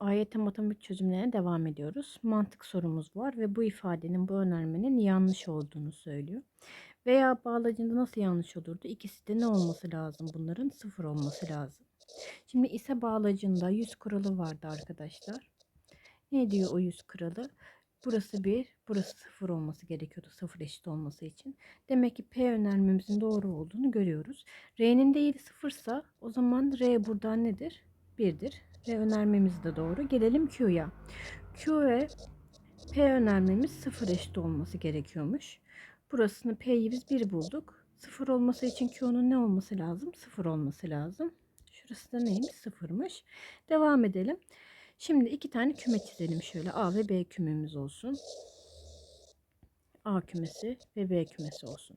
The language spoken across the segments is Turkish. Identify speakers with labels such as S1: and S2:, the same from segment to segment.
S1: AYT matematik çözümlerine devam ediyoruz. Mantık sorumuz var ve bu ifadenin, bu önermenin yanlış olduğunu söylüyor. Veya bağlacında nasıl yanlış olurdu? İkisi de ne olması lazım bunların? Sıfır olması lazım. Şimdi ise bağlacında 100 kuralı vardı arkadaşlar. Ne diyor o 100 kuralı? Burası 1, burası 0 olması gerekiyordu 0 eşit olması için. Demek ki P önermemizin doğru olduğunu görüyoruz. R'nin değeri 0 ise o zaman R buradan nedir? 1'dir. Ve önermemiz de doğru. Gelelim Q'ya. Q ve P önermemiz 0 eşit olması gerekiyormuş. Burasını P'yi biz 1 bulduk. 0 olması için Q'nun ne olması lazım? 0 olması lazım. Şurası da neymiş? 0'mış. Devam edelim. Şimdi iki tane küme çizelim şöyle. A ve B kümemiz olsun. A kümesi ve B kümesi olsun.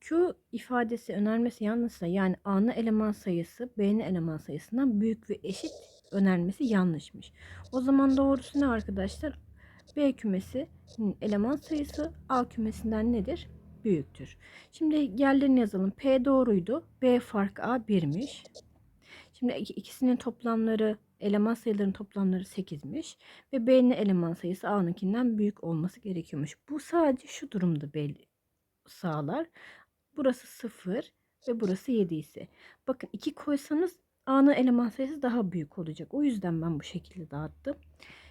S1: Q ifadesi önermesi yanlışsa yani A'nın eleman sayısı B'nin eleman sayısından büyük ve eşit önermesi yanlışmış. O zaman doğrusu ne arkadaşlar? B kümesinin eleman sayısı A kümesinden nedir? Büyüktür. Şimdi yerlerini yazalım. P doğruydu. B fark A 1'miş. Şimdi ikisinin toplamları eleman sayılarının toplamları 8'miş ve B'nin eleman sayısı A'nınkinden büyük olması gerekiyormuş. Bu sadece şu durumda belli sağlar. Burası 0 ve burası 7 ise. Bakın 2 koysanız A'nın eleman sayısı daha büyük olacak. O yüzden ben bu şekilde dağıttım.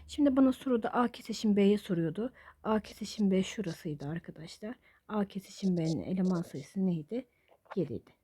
S1: Şimdi bana soruda A kesişim B'ye soruyordu. A kesişim B şurasıydı arkadaşlar. A kesişim B'nin eleman sayısı neydi? 7 idi.